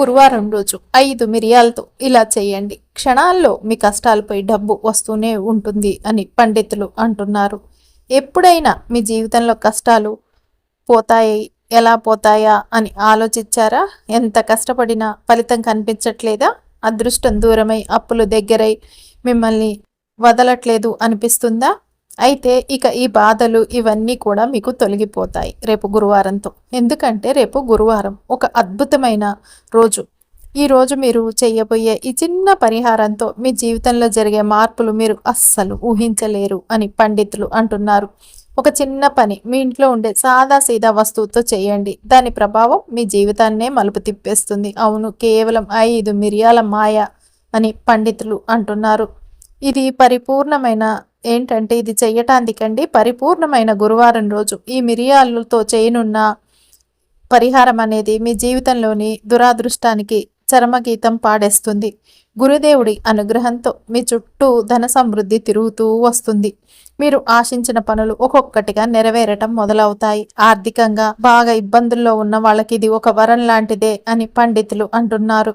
గురువారం రోజు ఐదు మిరియాలతో ఇలా చేయండి. క్షణాల్లో మీ కష్టాలపై డబ్బు వస్తూనే ఉంటుంది అని పండితులు అంటున్నారు. ఎప్పుడైనా మీ జీవితంలో కష్టాలు పోతాయి ఎలా పోతాయా అని ఆలోచించారా? ఎంత కష్టపడినా ఫలితం కనిపించట్లేదా? అదృష్టం దూరమై అప్పులు దగ్గరై మిమ్మల్ని వదలట్లేదు అనిపిస్తుందా? అయితే ఇక ఈ బాధలు ఇవన్నీ కూడా మీకు తొలగిపోతాయి రేపు గురువారంతో. ఎందుకంటే రేపు గురువారం ఒక అద్భుతమైన రోజు. ఈ రోజు మీరు చేయబోయే ఈ చిన్న పరిహారంతో మీ జీవితంలో జరిగే మార్పులు మీరు అస్సలు ఊహించలేరు అని పండితులు అంటున్నారు. ఒక చిన్న పని మీ ఇంట్లో ఉండే సాదా సీదా వస్తువుతో చేయండి. దాని ప్రభావం మీ జీవితాన్నే మలుపు తిప్పేస్తుంది. అవును కేవలం ఐదు మిరియాల మాయ అని పండితులు అంటున్నారు. ఇది పరిపూర్ణమైన ఏంటంటే ఇది చెయ్యటానికండి పరిపూర్ణమైన గురువారం రోజు ఈ మిరియాలతో చేయనున్న పరిహారం అనేది మీ జీవితంలోని దురాదృష్టానికి చరమగీతం పాడేస్తుంది. గురుదేవుడి అనుగ్రహంతో మీ చుట్టూ ధన సమృద్ధి తిరుగుతూ వస్తుంది. మీరు ఆశించిన పనులు ఒక్కొక్కటిగా నెరవేరటం మొదలవుతాయి. ఆర్థికంగా బాగా ఇబ్బందుల్లో ఉన్న వాళ్ళకి ఇది ఒక వరం లాంటిదే అని పండితులు అంటున్నారు.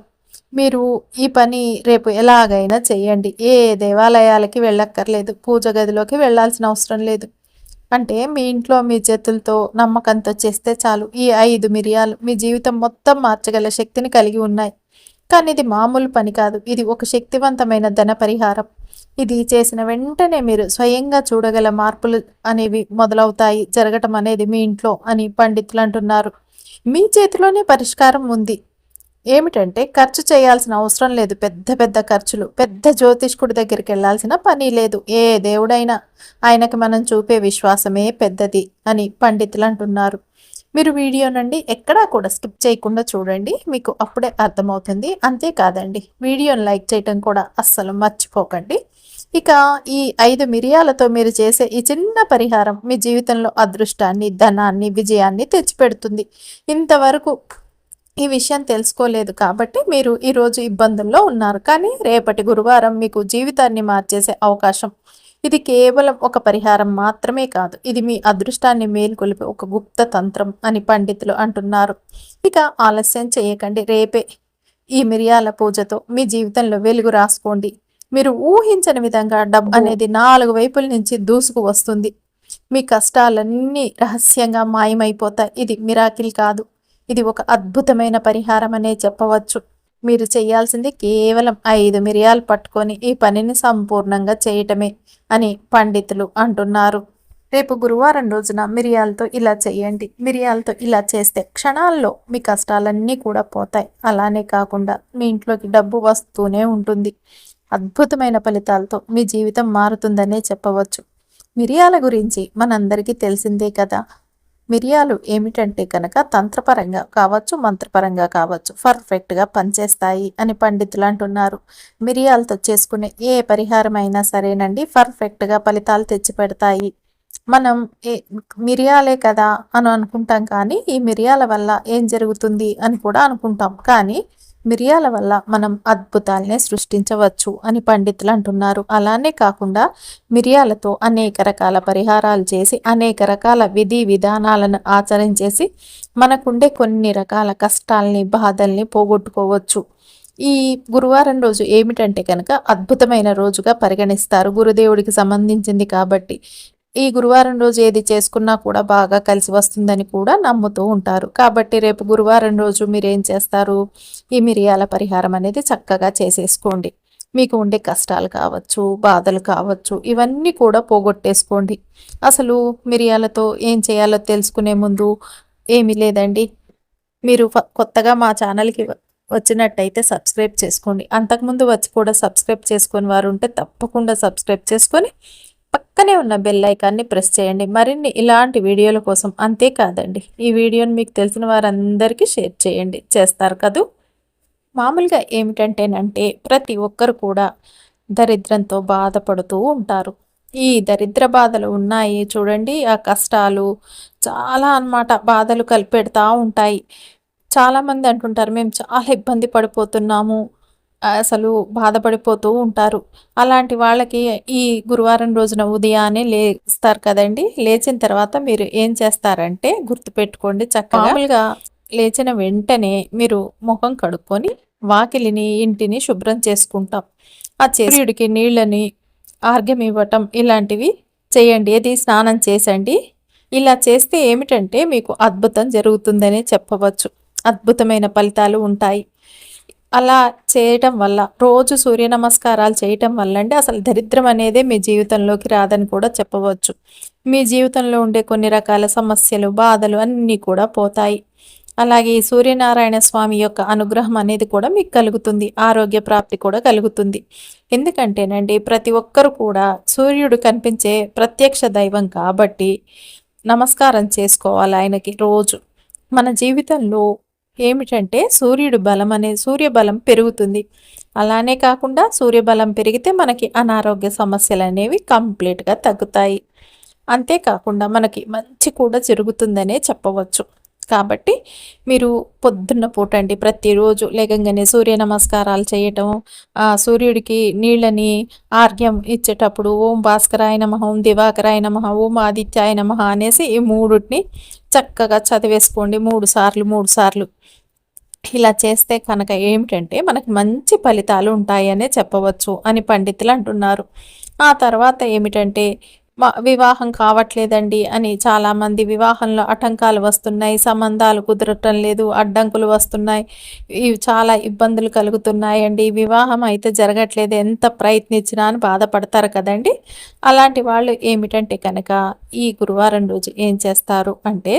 మీరు ఈ పని రేపు ఎలాగైనా చేయండి. ఏ దేవాలయాలకి వెళ్ళక్కర్లేదు. పూజ గదిలోకి వెళ్ళాల్సిన అవసరం లేదు. అంటే మీ ఇంట్లో మీ చేతులతో నమ్మకంతో చేస్తే చాలు. ఈ ఐదు మిరియాలు మీ జీవితం మొత్తం మార్చగల శక్తిని కలిగి ఉన్నాయి. కానీ ఇది మామూలు పని కాదు. ఇది ఒక శక్తివంతమైన ధన పరిహారం. ఇది చేసిన వెంటనే మీరు స్వయంగా చూడగల మార్పులు అనేవి మొదలవుతాయి. జరగటం అనేది మీ ఇంట్లో అని పండితులు అంటున్నారు. మీ చేతిలోనే పరిష్కారం ఉంది. ఏమిటంటే ఖర్చు చేయాల్సిన అవసరం లేదు. పెద్ద పెద్ద ఖర్చులు పెద్ద జ్యోతిష్కుడి దగ్గరికి వెళ్ళాల్సిన పని లేదు. ఏ దేవుడైనా ఆయనకి మనం చూపే విశ్వాసమే పెద్దది అని పండితులు అంటున్నారు. మీరు వీడియో నుండి ఎక్కడా కూడా స్కిప్ చేయకుండా చూడండి. మీకు అప్పుడే అర్థమవుతుంది. అంతేకాదండి వీడియోని లైక్ చేయటం కూడా అస్సలు మర్చిపోకండి. ఇక ఈ ఐదు మిరియాలతో మీరు చేసే ఈ చిన్న పరిహారం మీ జీవితంలో అదృష్టాన్ని ధనాన్ని విజయాన్ని తెచ్చిపెడుతుంది. ఇంతవరకు ఈ విషయం తెలుసుకోలేదు కాబట్టి మీరు ఈరోజు ఇబ్బందుల్లో ఉన్నారు. కానీ రేపటి గురువారం మీకు జీవితాన్ని మార్చేసే అవకాశం. ఇది కేవలం ఒక పరిహారం మాత్రమే కాదు. ఇది మీ అదృష్టాన్ని మేల్కొలిపే ఒక గుప్త తంత్రం అని పండితులు అంటున్నారు. ఇక ఆలస్యం చేయకండి. రేపే ఈ మిరియాల పూజతో మీ జీవితంలో వెలుగు రాసుకోండి. మీరు ఊహించని విధంగా డబ్బు అనేది నాలుగు వైపుల నుంచి దూసుకు వస్తుంది. మీ కష్టాలన్నీ రహస్యంగా మాయమైపోతాయి. ఇది మిరాకిల్ కాదు. ఇది ఒక అద్భుతమైన పరిహారం అనే చెప్పవచ్చు. మీరు చేయాల్సింది కేవలం ఐదు మిరియాలు పట్టుకొని ఈ పనిని సంపూర్ణంగా చేయటమే అని పండితులు అంటున్నారు. రేపు గురువారం రోజున మిరియాలతో ఇలా చేయండి. మిరియాలతో ఇలా చేస్తే క్షణాల్లో మీ కష్టాలన్నీ కూడా పోతాయి. అలానే కాకుండా మీ ఇంట్లోకి డబ్బు వస్తూనే ఉంటుంది. అద్భుతమైన ఫలితాలతో మీ జీవితం మారుతుందనే చెప్పవచ్చు. మిరియాల గురించి మనందరికీ తెలిసిందే కదా. మిరియాలు ఏమిటంటే కనుక తంత్రపరంగా కావచ్చు మంత్రపరంగా కావచ్చు పర్ఫెక్ట్గా పనిచేస్తాయి అని పండితులు అంటున్నారు. మిరియాలతో చేసుకునే ఏ పరిహారం అయినా సరేనండి పర్ఫెక్ట్గా ఫలితాలు తెచ్చి పెడతాయి మనం ఏ మిరియాలే కదా అని అనుకుంటాం కానీ ఈ మిరియాల వల్ల ఏం జరుగుతుంది అని కూడా అనుకుంటాం. కానీ మిరియాల వల్ల మనం అద్భుతాలనే సృష్టించవచ్చు అని పండితులు అంటున్నారు. అలానే కాకుండా మిరియాలతో అనేక రకాల పరిహారాలు చేసి అనేక రకాల విధి విధానాలను ఆచరించేసి మనకుండే కొన్ని రకాల కష్టాలని బాధల్ని పోగొట్టుకోవచ్చు. ఈ గురువారం రోజు ఏమిటంటే కనుక అద్భుతమైన రోజుగా పరిగణిస్తారు. గురుదేవుడికి సంబంధించింది కాబట్టి ఈ గురువారం రోజు ఏది చేసుకున్నా కూడా బాగా కలిసి వస్తుందని కూడా నమ్ముతూ ఉంటారు. కాబట్టి రేపు గురువారం రోజు మీరు ఏం చేస్తారు? ఈ మిరియాల పరిహారం అనేది చక్కగా చేసేసుకోండి. మీకు ఉండే కష్టాలు కావచ్చు బాధలు కావచ్చు ఇవన్నీ కూడా పోగొట్టేసుకోండి. అసలు మిరియాలతో ఏం చేయాలో తెలుసుకునే ముందు ఏమీ లేదండి. మీరు కొత్తగా మా ఛానల్కి వచ్చినట్టయితే సబ్స్క్రైబ్ చేసుకోండి. అంతకుముందు వచ్చి కూడా సబ్స్క్రైబ్ చేసుకుని వారు ఉంటే తప్పకుండా సబ్స్క్రైబ్ చేసుకొని పక్కనే ఉన్న బెల్ ఐకాన్ని ప్రెస్ చేయండి. మరిన్ని ఇలాంటి వీడియోల కోసం అంతేకాదండి ఈ వీడియోని మీకు తెలిసిన వారందరికీ షేర్ చేయండి. చేస్తారు కదూ? మామూలుగా ఏమిటంటేనంటే ప్రతి ఒక్కరు కూడా దరిద్రంతో బాధపడుతూ ఉంటారు. ఈ దరిద్ర బాధలు ఉన్నాయి చూడండి. ఆ కష్టాలు చాలా అన్నమాట బాధలు కలిపెడతా ఉంటాయి. చాలామంది అంటుంటారు మేము చాలా ఇబ్బంది పడిపోతున్నాము. అసలు బాధపడిపోతూ ఉంటారు. అలాంటి వాళ్ళకి ఈ గురువారం రోజున ఉదయాన్నే లేస్తారు కదండి. లేచిన తర్వాత మీరు ఏం చేస్తారంటే గుర్తుపెట్టుకోండి చక్కగా. మామూలుగా లేచిన వెంటనే మీరు ముఖం కడుక్కొని వాకిలిని ఇంటిని శుభ్రం చేసుకుంటాం. ఆ సూర్యుడికి నీళ్ళని ఆర్గ్యం ఇవ్వటం ఇలాంటివి చేయండి. ఏది స్నానం చేసండి. ఇలా చేస్తే ఏమిటంటే మీకు అద్భుతం జరుగుతుందనే చెప్పవచ్చు. అద్భుతమైన ఫలితాలు ఉంటాయి. అలా చేయటం వల్ల రోజు సూర్య నమస్కారాలు చేయటం వల్ల అంటే అసలు దరిద్రం అనేదే మీ జీవితంలోకి రాదని కూడా చెప్పవచ్చు. మీ జీవితంలో ఉండే కొన్ని రకాల సమస్యలు బాధలు అన్నీ కూడా పోతాయి. అలాగే ఈ సూర్యనారాయణ స్వామి యొక్క అనుగ్రహం అనేది కూడా మీకు కలుగుతుంది ఆరోగ్య ప్రాప్తి కూడా కలుగుతుంది. ఎందుకంటేనండి ప్రతి ఒక్కరు కూడా సూర్యుడు కనిపించే ప్రత్యక్ష దైవం కాబట్టి నమస్కారం చేసుకోవాలి ఆయనకి రోజు. మన జీవితంలో ఏమిటంటే సూర్యుడు బలం అనే సూర్యబలం పెరుగుతుంది. అలానే కాకుండా సూర్యబలం పెరిగితే మనకి అనారోగ్య సమస్యలు అనేవి కంప్లీట్గా తగ్గుతాయి. అంతేకాకుండా మనకి మంచి కూడా జరుగుతుందనే చెప్పవచ్చు. కాబట్టి మీరు పొద్దున్న పూట అండి ప్రతిరోజు లేకంగానే సూర్య నమస్కారాలు చేయటం ఆ సూర్యుడికి నీళ్ళని ఆర్ఘ్యం ఇచ్చేటప్పుడు ఓం భాస్కరాయ నమ ఓం దివాకరాయ నమ ఓం ఆదిత్యాయ నమ అనేసి ఈ మూడుని చక్కగా చదివేసుకోండి. మూడు సార్లు మూడు సార్లు. ఇలా చేస్తే కనుక ఏమిటంటే మనకి మంచి ఫలితాలు ఉంటాయనే చెప్పవచ్చు అని పండితులు అంటున్నారు. ఆ తర్వాత ఏమిటంటే వివాహం కావట్లేదండి అని చాలామంది వివాహంలో ఆటంకాలు వస్తున్నాయి సంబంధాలు కుదరటం లేదు అడ్డంకులు వస్తున్నాయి ఇవి చాలా ఇబ్బందులు కలుగుతున్నాయండి. వివాహం అయితే జరగట్లేదు ఎంత ప్రయత్నించినా అని బాధపడతారు కదండి. అలాంటి వాళ్ళు ఏమిటంటే కనుక ఈ గురువారం రోజు ఏం చేస్తారు అంటే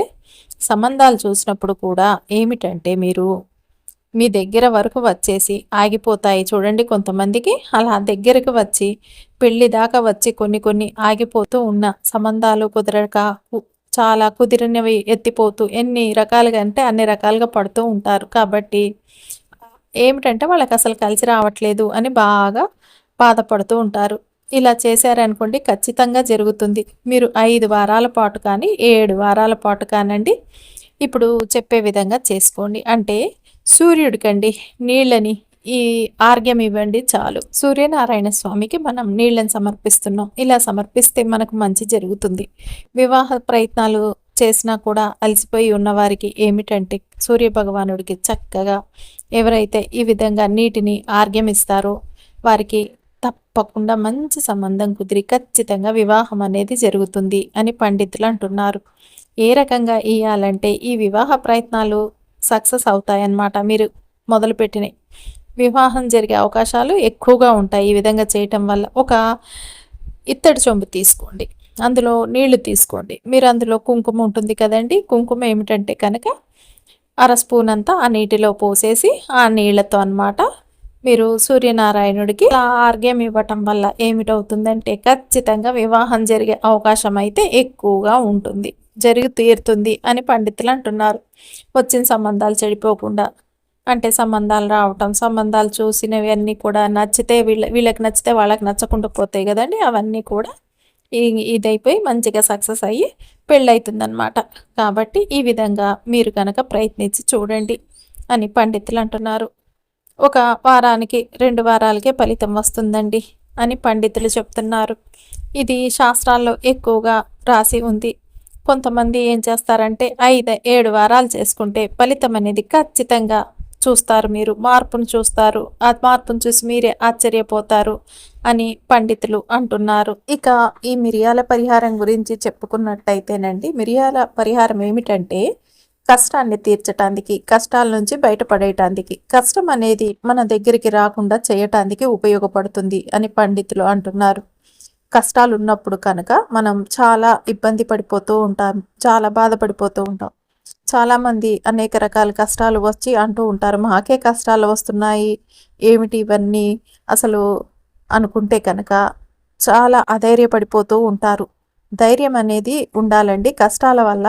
సంబంధాలు చూసినప్పుడు కూడా ఏమిటంటే మీరు మీ దగ్గర వరకు వచ్చేసి ఆగిపోతాయి చూడండి కొంతమందికి. అలా దగ్గరకు వచ్చి పెళ్ళి దాకా వచ్చి కొన్ని కొన్ని ఆగిపోతూ ఉన్న సంబంధాలు కుదరక చాలా కుదిరినవి ఎత్తిపోతూ ఎన్ని రకాలుగా అంటే అన్ని రకాలుగా పడుతూ ఉంటారు. కాబట్టి ఏమిటంటే వాళ్ళకి అసలు కలిసి రావట్లేదు అని బాగా బాధపడుతూ ఉంటారు. ఇలా చేశారనుకోండి ఖచ్చితంగా జరుగుతుంది. మీరు ఐదు వారాల పాటు కానీ ఏడు వారాల పాటు కానండి ఇప్పుడు చెప్పే విధంగా చేసుకోండి. అంటే సూర్యుడికండి నీళ్ళని ఈ ఆర్గ్యం ఇవ్వండి చాలు. సూర్యనారాయణ స్వామికి మనం నీళ్ళని సమర్పిస్తున్నాం. ఇలా సమర్పిస్తే మనకు మంచి జరుగుతుంది. వివాహ ప్రయత్నాలు చేసినా కూడా అలసిపోయి ఉన్నవారికి ఏమిటంటే సూర్య భగవానుడికి చక్కగా ఎవరైతే ఈ విధంగా నీటిని ఆర్గ్యం ఇస్తారో వారికి తప్పకుండా మంచి సంబంధం కుదిరి ఖచ్చితంగా వివాహం అనేది జరుగుతుంది అని పండితులు అంటున్నారు. ఏ రకంగా ఇవ్వాలంటే ఈ వివాహ ప్రయత్నాలు సక్సెస్ అవుతాయన్నమాట మీరు మొదలుపెట్టినాయి. వివాహం జరిగే అవకాశాలు ఎక్కువగా ఉంటాయి ఈ విధంగా చేయటం వల్ల. ఒక ఇత్తడి చెంబు తీసుకోండి. అందులో నీళ్ళు తీసుకోండి. మీరు అందులో కుంకుమ ఉంటుంది కదండి. కుంకుమ ఏమిటంటే కనుక అర స్పూన్ అంతా ఆ నీటిలో పోసేసి ఆ నీళ్ళతో అనమాట మీరు సూర్యనారాయణుడికి ఆర్గ్యం ఇవ్వటం వల్ల ఏమిటవుతుందంటే ఖచ్చితంగా వివాహం జరిగే అవకాశం అయితే ఎక్కువగా ఉంటుంది. జరిగి తీరుతుంది అని పండితులు అంటున్నారు. వచ్చిన సంబంధాలు చెడిపోకుండా అంటే సంబంధాలు రావటం సంబంధాలు చూసినవి అన్నీ కూడా నచ్చితే వీళ్ళ వీళ్ళకి నచ్చితే వాళ్ళకి నచ్చకుండా పోతాయి కదండి. అవన్నీ కూడా ఇదైపోయి మంచిగా సక్సెస్ అయ్యి పెళ్ళవుతుందనమాట కాబట్టి ఈ విధంగా మీరు కనుక ప్రయత్నించి చూడండి అని పండితులు అంటున్నారు. ఒక వారానికి రెండు వారాలకే ఫలితం వస్తుందండి అని పండితులు చెప్తున్నారు. ఇది శాస్త్రాల్లో ఎక్కువగా రాసి ఉంది. కొంతమంది ఏం చేస్తారంటే ఐదు ఏడు వారాలు చేసుకుంటే ఫలితం అనేది ఖచ్చితంగా చూస్తారు మీరు మార్పును చూస్తారు ఆ మార్పును చూసి మీరే ఆశ్చర్యపోతారు అని పండితులు అంటున్నారు. ఇక ఈ మిరియాల పరిహారం గురించి చెప్పుకున్నట్టయితేనండి మిరియాల పరిహారం ఏమిటంటే కష్టాన్ని తీర్చటానికి కష్టాల నుంచి బయటపడేయటానికి కష్టం అనేది మన దగ్గరికి రాకుండా చేయటానికి ఉపయోగపడుతుంది అని పండితులు అంటున్నారు. కష్టాలు ఉన్నప్పుడు కనుక మనం చాలా ఇబ్బంది పడిపోతూ ఉంటాం చాలా బాధపడిపోతూ ఉంటాం. చాలామంది అనేక రకాల కష్టాలు వచ్చి అంటూ ఉంటారు. మాకే కష్టాలు వస్తున్నాయి. ఏమిటి ఇవన్నీ? అసలు అనుకుంటే కనుక చాలా అధైర్యపడిపోతూ ఉంటారు. ధైర్యం అనేది ఉండాలండి. కష్టాల వల్ల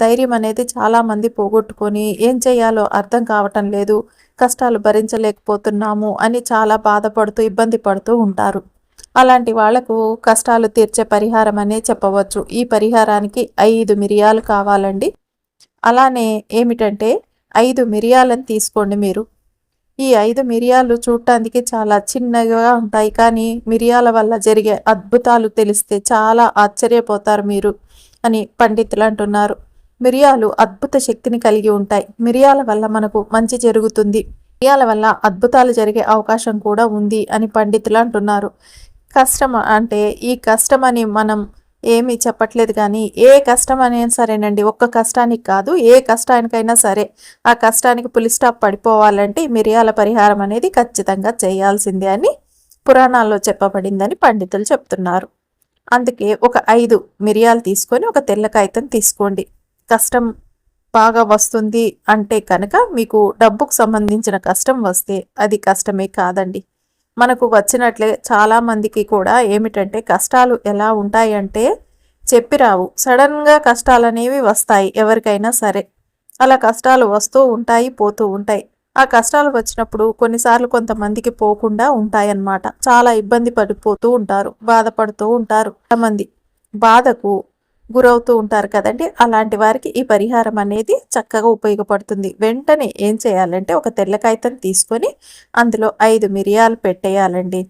ధైర్యం అనేది చాలామంది పోగొట్టుకొని ఏం చేయాలో అర్థం కావటం లేదు. కష్టాలు భరించలేకపోతున్నాము అని చాలా బాధపడుతూ ఇబ్బంది పడుతూ ఉంటారు. అలాంటి వాళ్ళకు కష్టాలు తీర్చే పరిహారం అనే చెప్పవచ్చు. ఈ పరిహారానికి ఐదు మిరియాలు కావాలండి. అలానే ఏమిటంటే ఐదు మిరియాలను తీసుకోండి మీరు. ఈ ఐదు మిరియాలు చూడటానికి చాలా చిన్నగా ఉంటాయి. కానీ మిరియాల వల్ల జరిగే అద్భుతాలు తెలిస్తే చాలా ఆశ్చర్యపోతారు మీరు అని పండితులు అంటున్నారు. మిరియాలు అద్భుత శక్తిని కలిగి ఉంటాయి. మిరియాల వల్ల మనకు మంచి జరుగుతుంది. మిరియాల వల్ల అద్భుతాలు జరిగే అవకాశం కూడా ఉంది అని పండితులు అంటున్నారు. కష్టం అంటే ఈ కష్టం అని మనం ఏమీ చెప్పట్లేదు కానీ ఏ కష్టం అయినా సరేనండి. ఒక్క కష్టానికి కాదు ఏ కష్టానికైనా సరే ఆ కష్టానికి పులి స్టాప్ పడిపోవాలంటే మిరియాల పరిహారం అనేది ఖచ్చితంగా చేయాల్సిందే అని పురాణాల్లో చెప్పబడిందని పండితులు చెప్తున్నారు. అందుకే ఒక ఐదు మిరియాలు తీసుకొని ఒక తెల్ల కాగితం తీసుకోండి. కష్టం బాగా వస్తుంది అంటే కనుక మీకు డబ్బుకు సంబంధించిన కష్టం వస్తే అది కష్టమే కాదండి. మనకు వచ్చినట్లే చాలామందికి కూడా ఏమిటంటే కష్టాలు ఎలా ఉంటాయంటే చెప్పిరావు సడన్గా కష్టాలు అనేవి వస్తాయి ఎవరికైనా సరే. అలా కష్టాలు వస్తూ ఉంటాయి పోతూ ఉంటాయి. ఆ కష్టాలు వచ్చినప్పుడు కొన్నిసార్లు కొంతమందికి పోకుండా ఉంటాయన్నమాట. చాలా ఇబ్బంది పడిపోతూ ఉంటారు బాధపడుతూ ఉంటారు. కొంతమంది బాధకు గురవుతూ ఉంటారు కదండి. అలాంటి వారికి ఈ పరిహారం అనేది చక్కగా ఉపయోగపడుతుంది. వెంటనే ఏం చేయాలంటే ఒక తెల్ల కాగితం తీసుకొని అందులో ఐదు మిరియాలు పెట్టేయాలండి.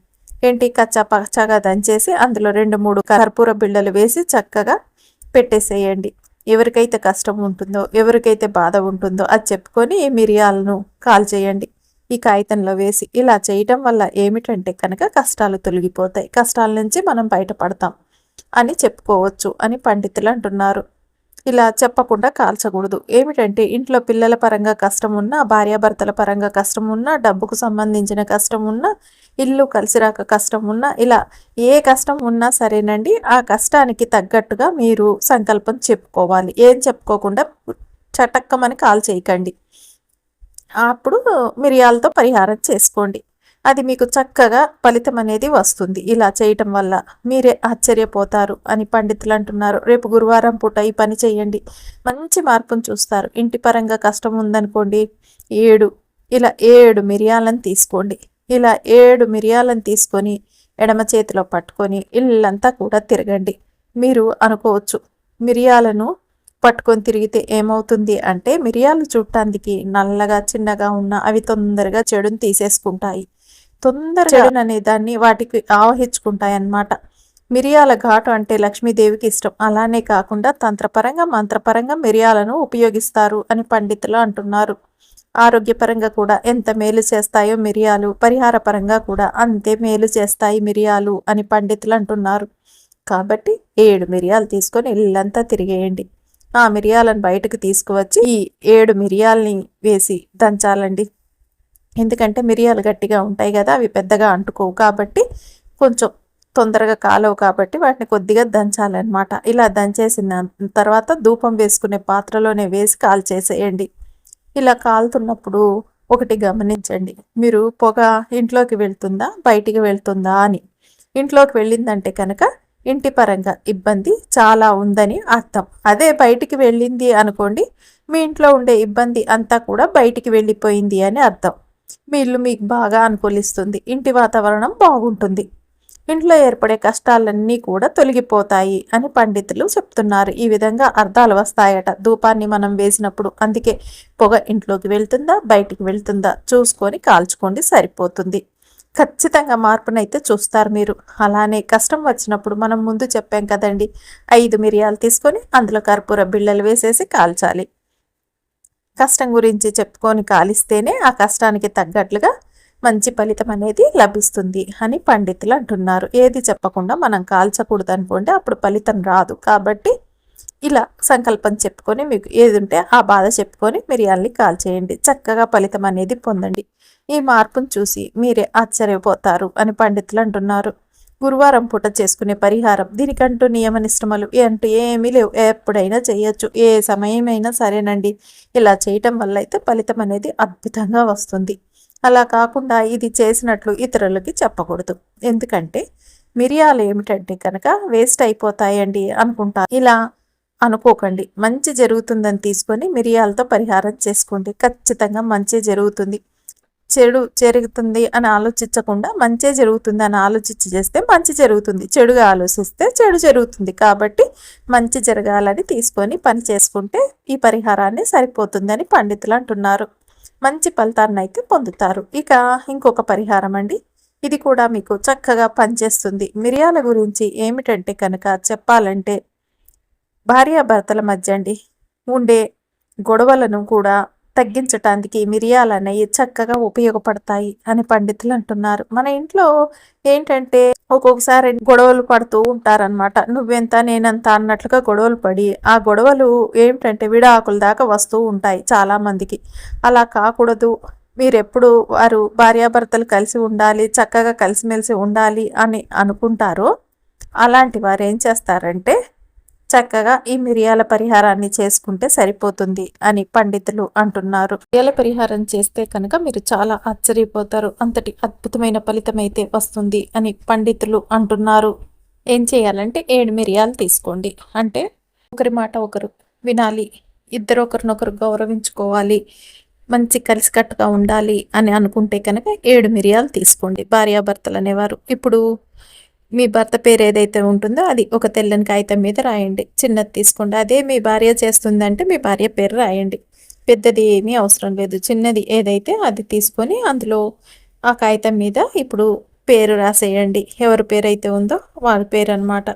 ఏంటి? కచ్చా పచ్చగా దంచేసి అందులో రెండు మూడు కర్పూర బిళ్ళలు వేసి చక్కగా పెట్టేసేయండి. ఎవరికైతే కష్టం ఉంటుందో ఎవరికైతే బాధ ఉంటుందో అది చెప్పుకొని ఈ మిరియాలను కాల్చేయండి. ఈ కాగితంలో వేసి ఇలా చేయటం వల్ల ఏమిటంటే కనుక కష్టాలు తొలగిపోతాయి. కష్టాల నుంచి మనం బయటపడతాం. అని చెప్పుకోవచ్చు అని పండితులు అంటున్నారు. ఇలా చెప్పకుండా కాల్చకూడదు. ఏమిటంటే ఇంట్లో పిల్లల పరంగా కష్టం ఉన్నా భార్యాభర్తల పరంగా కష్టం ఉన్నా డబ్బుకు సంబంధించిన కష్టం ఉన్నా ఇల్లు కలిసిరాక కష్టం ఉన్నా ఇలా ఏ కష్టం ఉన్నా సరేనండి ఆ కష్టానికి తగ్గట్టుగా మీరు సంకల్పం చెప్పుకోవాలి. ఏం చెప్పుకోకుండా చటక్కమని కాల్ చేయకండి అప్పుడు మిరియాలతో పరిహారం చేసుకోండి. అది మీకు చక్కగా ఫలితం అనేది వస్తుంది. ఇలా చేయటం వల్ల మీరే ఆశ్చర్యపోతారు అని పండితులు అంటున్నారు. రేపు గురువారం పూట ఈ పని చేయండి. మంచి మార్పును చూస్తారు. ఇంటి పరంగా కష్టం ఉందనుకోండి. ఏడు ఇలా ఏడు మిరియాలను తీసుకోండి. ఇలా ఏడు మిరియాలను తీసుకొని ఎడమ చేతిలో పట్టుకొని ఇల్లంతా కూడా తిరగండి. మీరు అనుకోవచ్చు మిరియాలను పట్టుకొని తిరిగితే ఏమవుతుంది అంటే మిరియాలు చూడటానికి నల్లగా చిన్నగా ఉన్న అవి తొందరగా చెడుని తీసేసుకుంటాయి. తొందరగా అనే దాన్ని వాటికి ఆవహించుకుంటాయన్నమాట. మిరియాల ఘాటు అంటే లక్ష్మీదేవికి ఇష్టం. అలానే కాకుండా తంత్రపరంగా మంత్రపరంగా మిరియాలను ఉపయోగిస్తారు అని పండితులు అంటున్నారు. ఆరోగ్యపరంగా కూడా ఎంత మేలు చేస్తాయో మిరియాలు పరిహార పరంగా కూడా అంతే మేలు చేస్తాయి మిరియాలు అని పండితులు అంటున్నారు. కాబట్టి ఏడు మిరియాలు తీసుకొని ఇల్లంతా తిరిగేయండి. ఆ మిరియాలను బయటకు తీసుకువచ్చి ఈ ఏడు మిరియాలని వేసి దంచాలండి. ఎందుకంటే మిరియాలు గట్టిగా ఉంటాయి కదా అవి పెద్దగా అంటుకోవు కాబట్టి కొంచెం తొందరగా కాలవు కాబట్టి వాటిని కొద్దిగా దంచాలన్నమాట. ఇలా దంచేసిన తర్వాత ధూపం వేసుకునే పాత్రలోనే వేసి కాల్చేసేయండి. ఇలా కాలుతున్నప్పుడు ఒకటి గమనించండి. మీరు పొగ ఇంట్లోకి వెళ్తుందా బయటికి వెళ్తుందా అని. ఇంట్లోకి వెళ్ళిందంటే కనుక ఇంటి పరంగా ఇబ్బంది చాలా ఉందని అర్థం. అదే బయటికి వెళ్ళింది అనుకోండి మీ ఇంట్లో ఉండే ఇబ్బంది అంతా కూడా బయటికి వెళ్ళిపోయింది అని అర్థం. మీ ఇల్లు మీకు బాగా అనుకూలిస్తుంది. ఇంటి వాతావరణం బాగుంటుంది. ఇంట్లో ఏర్పడే కష్టాలన్నీ కూడా తొలగిపోతాయి అని పండితులు చెప్తున్నారు. ఈ విధంగా అర్థాలు వస్తాయట. ధూపాన్ని మనం వేసినప్పుడు అందుకే పొగ ఇంట్లోకి వెళ్తుందా బయటికి వెళ్తుందా చూసుకొని కాల్చుకోండి సరిపోతుంది. ఖచ్చితంగా మార్పునైతే చూస్తారు మీరు. అలానే కష్టం వచ్చినప్పుడు మనం ముందు చెప్పాం కదండి ఐదు మిరియాలు తీసుకొని అందులో కర్పూర బిళ్ళలు వేసేసి కాల్చాలి. కష్టం గురించి చెప్పుకొని కాలిస్తేనే ఆ కష్టానికి తగ్గట్లుగా మంచి ఫలితం అనేది లభిస్తుంది అని పండితులు అంటున్నారు. ఏది చెప్పకుండా మనం కాల్చకూడదు అనుకోండి అప్పుడు ఫలితం రాదు. కాబట్టి ఇలా సంకల్పం చెప్పుకొని మీకు ఏది ఉంటే ఆ బాధ చెప్పుకొని మిరియాల్ని కాల్చేయండి. చక్కగా ఫలితం అనేది పొందండి. ఈ మార్పును చూసి మీరే ఆశ్చర్యపోతారు అని పండితులు అంటున్నారు. గురువారం పూట చేసుకునే పరిహారం. దీనికంటూ నియమ నిష్టమలు అంటూ ఏమీ లేవు. ఎప్పుడైనా చేయొచ్చు. ఏ సమయమైనా సరేనండి. ఇలా చేయటం వల్ల అయితే ఫలితం అనేది అద్భుతంగా వస్తుంది. అలా కాకుండా ఇది చేసినట్లు ఇతరులకి చెప్పకూడదు. ఎందుకంటే మిరియాలు ఏమిటంటే కనుక వేస్ట్ అయిపోతాయండి అనుకుంటా ఇలా అనుకోకండి. మంచి జరుగుతుందని తీసుకొని మిరియాలతో పరిహారం చేసుకోండి. ఖచ్చితంగా మంచి జరుగుతుంది. చెడు జరుగుతుంది అని ఆలోచించకుండా మంచి జరుగుతుంది అని ఆలోచించి చేస్తే మంచి జరుగుతుంది. చెడుగా ఆలోచిస్తే చెడు జరుగుతుంది కాబట్టి మంచి జరగాలని తీసుకొని పని చేసుకుంటే ఈ పరిహారాన్ని సరిపోతుందని పండితులు అంటున్నారు. మంచి ఫలితాన్ని అయితే పొందుతారు. ఇక ఇంకొక పరిహారం అండి. ఇది కూడా మీకు చక్కగా పనిచేస్తుంది. మిరియాల గురించి ఏమిటంటే కనుక చెప్పాలంటే భార్యాభర్తల మధ్య అండి ఉండే గొడవలను కూడా తగ్గించటానికి మిరియాలు అనేవి చక్కగా ఉపయోగపడతాయి అని పండితులు అంటున్నారు. మన ఇంట్లో ఏంటంటే ఒక్కొక్కసారి గొడవలు పడుతూ ఉంటారనమాట నువ్వెంత నేనంత అన్నట్లుగా గొడవలు పడి ఆ గొడవలు ఏమిటంటే విడాకుల దాకా వస్తూ ఉంటాయి చాలా మందికి అలా కాకూడదు. మీరెప్పుడు వారు భార్యాభర్తలు కలిసి ఉండాలి చక్కగా కలిసిమెలిసి ఉండాలి అని అనుకుంటారో అలాంటి వారు ఏం చేస్తారంటే చక్కగా ఈ మిరియాల పరిహారాన్ని చేసుకుంటే సరిపోతుంది అని పండితులు అంటున్నారు. మిరియాల పరిహారం చేస్తే కనుక మీరు చాలా ఆశ్చర్యపోతారు. అంతటి అద్భుతమైన ఫలితం అయితే వస్తుంది అని పండితులు అంటున్నారు. ఏం చేయాలంటే ఏడు మిరియాలు తీసుకోండి. అంటే ఒకరి మాట ఒకరు వినాలి. ఇద్దరు ఒకరినొకరు గౌరవించుకోవాలి. మంచి కలిసికట్టుగా ఉండాలి అని అనుకుంటే కనుక ఏడు మిరియాలు తీసుకోండి. భార్యాభర్తలు అనేవారు. ఇప్పుడు మీ భర్త పేరు ఏదైతే ఉంటుందో అది ఒక తెల్లని కాగితం మీద రాయండి. చిన్నది తీసుకోండి. అదే మీ భార్య చేస్తుందంటే మీ భార్య పేరు రాయండి. పెద్దది ఏమీ అవసరం లేదు. చిన్నది ఏదైతే అది తీసుకొని అందులో ఆ కాగితం మీద ఇప్పుడు పేరు రాసేయండి. ఎవరి పేరు అయితే ఉందో వాళ్ళ పేరు అనమాట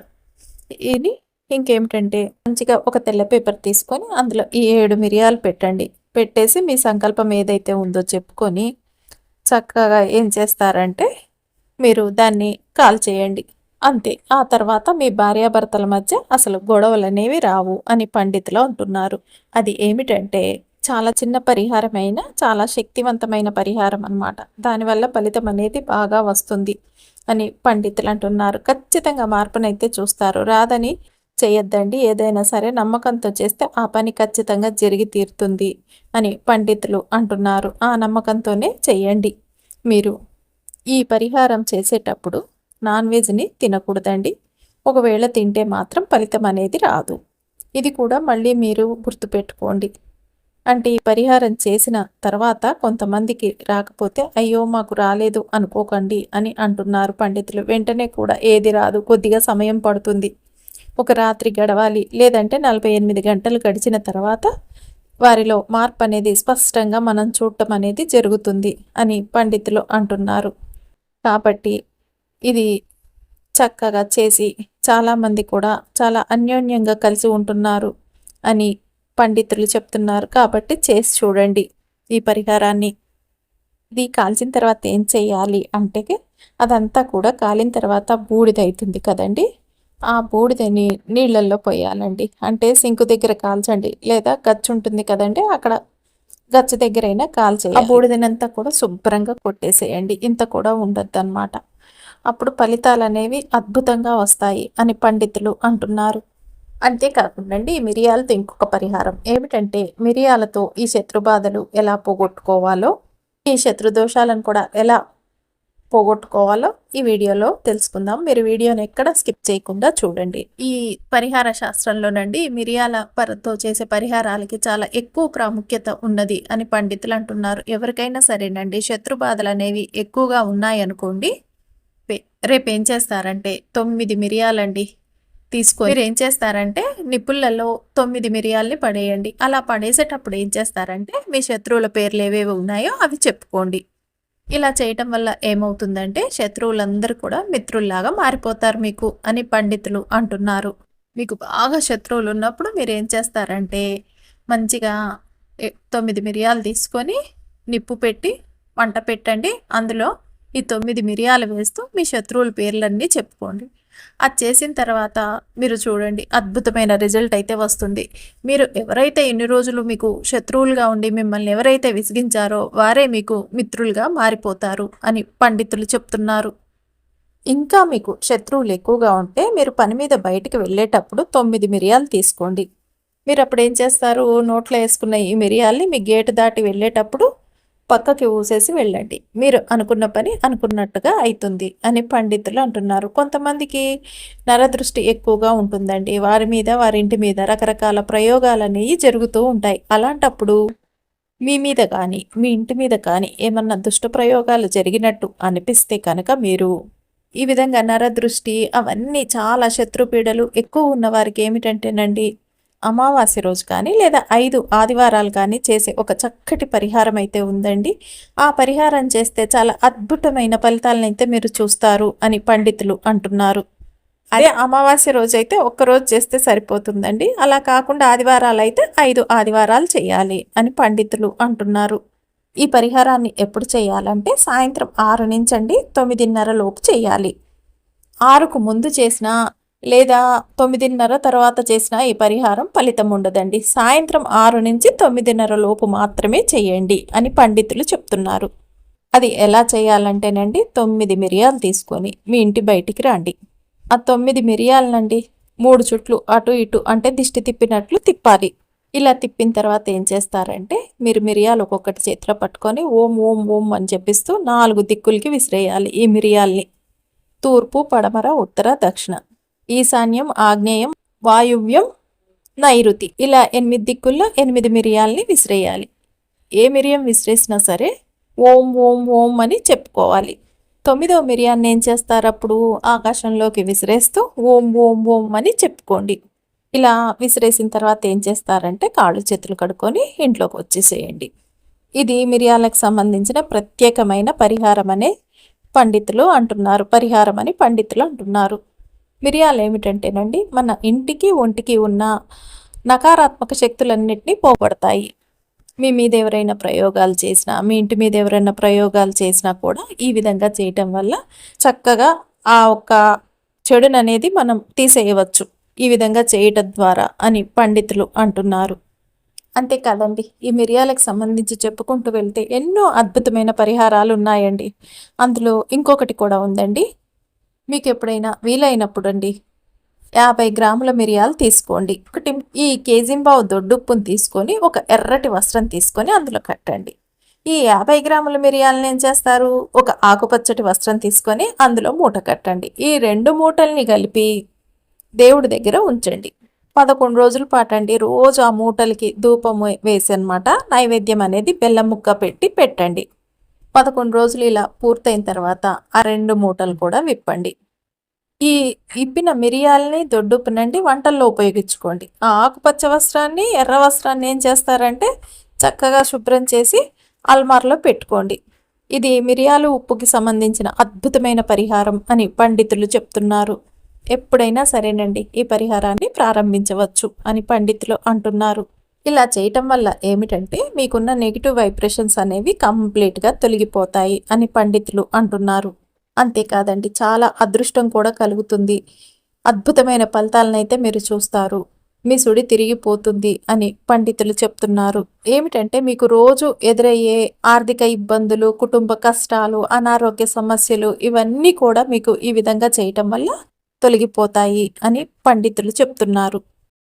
ఇది ఇంకేమిటంటే మంచిగా ఒక తెల్ల పేపర్ తీసుకొని అందులో ఈ ఏడు మిరియాలు పెట్టండి. పెట్టేసి మీ సంకల్పం ఏదైతే ఉందో చెప్పుకొని చక్కగా ఏం చేస్తారంటే మీరు దాన్ని కాల్ చేయండి. అంతే. ఆ తర్వాత మీ భార్యాభర్తల మధ్య అసలు గొడవలు అనేవి రావు అని పండితులు అంటున్నారు. అది ఏమిటంటే చాలా చిన్న పరిహారం అయినా చాలా శక్తివంతమైన పరిహారం అనమాట దానివల్ల ఫలితం అనేది బాగా వస్తుంది అని పండితులు అంటున్నారు. ఖచ్చితంగా మార్పునైతే చూస్తారు. రాదని చేయొద్దండి. ఏదైనా సరే నమ్మకంతో చేస్తే ఆ పని ఖచ్చితంగా జరిగి తీరుతుంది అని పండితులు అంటున్నారు. ఆ నమ్మకంతోనే చెయ్యండి మీరు ఈ పరిహారం చేసేటప్పుడు నాన్ వెజ్ని తినకూడదండి. ఒకవేళ తింటే మాత్రం ఫలితం అనేది రాదు. ఇది కూడా మళ్ళీ మీరు గుర్తుపెట్టుకోండి. అంటే ఈ పరిహారం చేసిన తర్వాత కొంతమందికి రాకపోతే అయ్యో మాకు రాలేదు అనుకోకండి అని అంటున్నారు పండితులు. వెంటనే కూడా ఏది రాదు కొద్దిగా సమయం పడుతుంది. ఒక రాత్రి గడవాలి లేదంటే నలభై ఎనిమిది గంటలు గడిచిన తర్వాత వారిలో మార్పు అనేది స్పష్టంగా మనం చూడటం అనేది జరుగుతుంది అని పండితులు అంటున్నారు. కాబట్టి ఇది చక్కగా చేసి చాలామంది కూడా చాలా అన్యోన్యంగా కలిసి ఉంటున్నారు అని పండితులు చెప్తున్నారు కాబట్టి చేసి చూడండి ఈ పరిహారాన్ని. ఇది కాల్చిన తర్వాత ఏం చేయాలి అంటే అదంతా కూడా కాలిన తర్వాత బూడిద అవుతుంది కదండి. ఆ బూడిదని నీళ్ళల్లో పోయాలండి. అంటే సింకు దగ్గర కాల్చండి. లేదా గచ్చు ఉంటుంది కదండి అక్కడ గచ్చ దగ్గరైనా కాల్చేయాలి ఆ బూడిదనంతా కూడా శుభ్రంగా కొట్టేసేయండి. ఇంత కూడా ఉండద్దు అనమాట అప్పుడు ఫలితాలు అనేవి అద్భుతంగా వస్తాయి అని పండితులు అంటున్నారు. అంతేకాకుండా ఈ మిరియాలతో ఇంకొక పరిహారం ఏమిటంటే మిరియాలతో ఈ శత్రుబాధలు ఎలా పోగొట్టుకోవాలో ఈ శత్రుదోషాలను కూడా ఎలా పోగొట్టుకోవాలో ఈ వీడియోలో తెలుసుకుందాం. మీరు వీడియోని ఎక్కడ స్కిప్ చేయకుండా చూడండి. ఈ పరిహార శాస్త్రంలోనండి మిరియాల పరతో చేసే పరిహారాలకి చాలా ఎక్కువ ప్రాముఖ్యత ఉన్నది అని పండితులు అంటున్నారు. ఎవరికైనా సరేనండి శత్రు బాధలు అనేవి ఎక్కువగా ఉన్నాయనుకోండి రేపు ఏం చేస్తారంటే తొమ్మిది మిరియాలండి తీసుకొని మీరు ఏం చేస్తారంటే నిప్పులలో తొమ్మిది మిరియాల్ని పడేయండి. అలా పడేసేటప్పుడు ఏం చేస్తారంటే మీ శత్రువుల పేర్లు ఏవేవి ఉన్నాయో అవి చెప్పుకోండి. ఇలా చేయటం వల్ల ఏమవుతుందంటే శత్రువులందరూ కూడా మిత్రుల్లాగా మారిపోతారు మీకు అని పండితులు అంటున్నారు. మీకు బాగా శత్రువులు ఉన్నప్పుడు మీరు ఏం చేస్తారంటే మంచిగా తొమ్మిది మిరియాలు తీసుకొని నిప్పు పెట్టి వంట పెట్టండి. అందులో ఈ తొమ్మిది మిరియాలు వేస్తూ మీ శత్రువుల పేర్లన్నీ చెప్పుకోండి. అది చేసిన తర్వాత మీరు చూడండి అద్భుతమైన రిజల్ట్ అయితే వస్తుంది. మీరు ఎవరైతే ఎన్ని రోజులు మీకు శత్రువులుగా ఉండి మిమ్మల్ని ఎవరైతే విసిగించారో వారే మీకు మిత్రులుగా మారిపోతారు అని పండితులు చెప్తున్నారు. ఇంకా మీకు శత్రువులు ఎక్కువగా ఉంటే మీరు పని మీద బయటికి వెళ్ళేటప్పుడు తొమ్మిది మిరియాలు తీసుకోండి. మీరు అప్పుడు ఏం చేస్తారు? నోట్లో వేసుకున్న ఈ మిరియాల్ని మీ గేటు దాటి వెళ్ళేటప్పుడు పక్కకి ఊసేసి వెళ్ళండి. మీరు అనుకున్న పని అనుకున్నట్టుగా అవుతుంది అని పండితులు అంటున్నారు. కొంతమందికి నరదృష్టి ఎక్కువగా ఉంటుందండి. వారి మీద వారింటి మీద రకరకాల ప్రయోగాలు అనేవి జరుగుతూ ఉంటాయి. అలాంటప్పుడు మీ మీద కానీ మీ ఇంటి మీద కానీ ఏమన్నా దుష్ట ప్రయోగాలు జరిగినట్టు అనిపిస్తే కనుక మీరు ఈ విధంగా నరదృష్టి అవన్నీ చాలా శత్రుపీడలు ఎక్కువ ఉన్న వారికి ఏమిటంటేనండి అమావాస్య రోజు కానీ లేదా ఐదు ఆదివారాలు కానీ చేసే ఒక చక్కటి పరిహారం అయితే ఉందండి. ఆ పరిహారం చేస్తే చాలా అద్భుతమైన ఫలితాలను అయితే మీరు చూస్తారు అని పండితులు అంటున్నారు. అదే అమావాస్య రోజు అయితే ఒక్క రోజు చేస్తే సరిపోతుందండి. అలా కాకుండా ఆదివారాలు అయితే ఐదు ఆదివారాలు చేయాలి అని పండితులు అంటున్నారు. ఈ పరిహారాన్ని ఎప్పుడు చేయాలంటే సాయంత్రం ఆరు నుంచి అండి తొమ్మిదిన్నర లోపు చేయాలి. ఆరుకు ముందు చేసిన లేదా తొమ్మిదిన్నర తర్వాత చేసిన ఈ పరిహారం ఫలితం ఉండదండి. సాయంత్రం ఆరు నుంచి తొమ్మిదిన్నర లోపు మాత్రమే చేయండి అని పండితులు చెప్తున్నారు. అది ఎలా చేయాలంటేనండి తొమ్మిది మిరియాలు తీసుకొని మీ ఇంటి బయటికి రండి. ఆ తొమ్మిది మిరియాలనండి మూడు చుట్లు అటు ఇటు అంటే దిష్టి తిప్పినట్లు తిప్పాలి. ఇలా తిప్పిన తర్వాత ఏం చేస్తారంటే మీరు మిరియాలు ఒక్కొక్కటి చేతిలో పట్టుకొని ఓం ఓం ఓం అని చెప్పిస్తూ నాలుగు దిక్కులకి విసిరేయాలి ఈ మిరియాల్ని. తూర్పు పడమర ఉత్తర దక్షిణ. ఈశాన్యం ఆగ్నేయం వాయువ్యం నైరుతి. ఇలా ఎనిమిది దిక్కుల్లో ఎనిమిది మిరియాల్ని విసిరేయాలి. ఏ మిరియం విసిరేసినా సరే ఓం ఓం ఓం అని చెప్పుకోవాలి. తొమ్మిదవ మిరియాన్ని ఏం చేస్తారు అప్పుడు? ఆకాశంలోకి విసిరేస్తూ ఓం ఓం ఓం అని చెప్పుకోండి. ఇలా విసిరేసిన తర్వాత ఏం చేస్తారంటే కాళ్ళు చేతులు కడుక్కొని ఇంట్లోకి వచ్చేసేయండి. ఇది మిరియాలకు సంబంధించిన ప్రత్యేకమైన పరిహారం అనే పండితులు అంటున్నారు పరిహారం అని పండితులు అంటున్నారు. మిరియాలు ఏమిటంటేనండి మన ఇంటికి ఒంటికి ఉన్న నకారాత్మక శక్తులన్నింటినీ పోగొడతాయి. మీ మీద ఎవరైనా ప్రయోగాలు చేసినా మీ ఇంటి మీద ఎవరైనా ప్రయోగాలు చేసినా కూడా ఈ విధంగా చేయటం వల్ల చక్కగా ఆ ఒక్క చెడును అనేది మనం తీసేయవచ్చు. ఈ విధంగా చేయటం ద్వారా అని పండితులు అంటున్నారు. అంతేకాదండి ఈ మిరియాలకు సంబంధించి చెప్పుకుంటూ వెళ్తే ఎన్నో అద్భుతమైన పరిహారాలు ఉన్నాయండి అందులో ఇంకొకటి కూడా ఉందండి. మీకు ఎప్పుడైనా వీలైనప్పుడు అండి యాభై గ్రాముల మిరియాలు తీసుకోండి. ఒకటి ఈ కేజింబావు దొడ్డుప్పును తీసుకొని ఒక ఎర్రటి వస్త్రం తీసుకొని అందులో కట్టండి. ఈ యాభై గ్రాముల మిరియాలను ఏం చేస్తారు? ఒక ఆకుపచ్చటి వస్త్రం తీసుకొని అందులో మూట కట్టండి. ఈ రెండు మూటల్ని కలిపి దేవుడి దగ్గర ఉంచండి. పదకొండు రోజుల పాటండి. రోజు ఆ మూటలకి ధూపం వేసి అనమాట నైవేద్యం అనేది బెల్లం ముక్క పెట్టి పెట్టండి. పదకొండు రోజులు ఇలా పూర్తయిన తర్వాత ఆ రెండు మూటలు కూడా విప్పండి. ఈ ఇప్పిన మిరియాలని దొడ్డుప్పునండి వంటల్లో ఉపయోగించుకోండి. ఆ ఆకుపచ్చ వస్త్రాన్ని ఎర్ర వస్త్రాన్ని ఏం చేస్తారంటే చక్కగా శుభ్రం చేసి అల్మార్లో పెట్టుకోండి. ఇది మిరియాలు ఉప్పుకి సంబంధించిన అద్భుతమైన పరిహారం అని పండితులు చెప్తున్నారు. ఎప్పుడైనా సరేనండి ఈ పరిహారాన్ని ప్రారంభించవచ్చు అని పండితులు అంటున్నారు. ఇలా చేయటం వల్ల ఏమిటంటే మీకున్న నెగిటివ్ వైబ్రేషన్స్ అనేవి కంప్లీట్గా తొలగిపోతాయి అని పండితులు అంటున్నారు. అంతేకాదండి చాలా అదృష్టం కూడా కలుగుతుంది. అద్భుతమైన ఫలితాలనైతే మీరు చూస్తారు. మీ సుడి తిరిగిపోతుంది అని పండితులు చెప్తున్నారు. ఏమిటంటే మీకు రోజు ఎదురయ్యే ఆర్థిక ఇబ్బందులు కుటుంబ కష్టాలు అనారోగ్య సమస్యలు ఇవన్నీ కూడా మీకు ఈ విధంగా చేయటం వల్ల తొలగిపోతాయి అని పండితులు చెప్తున్నారు.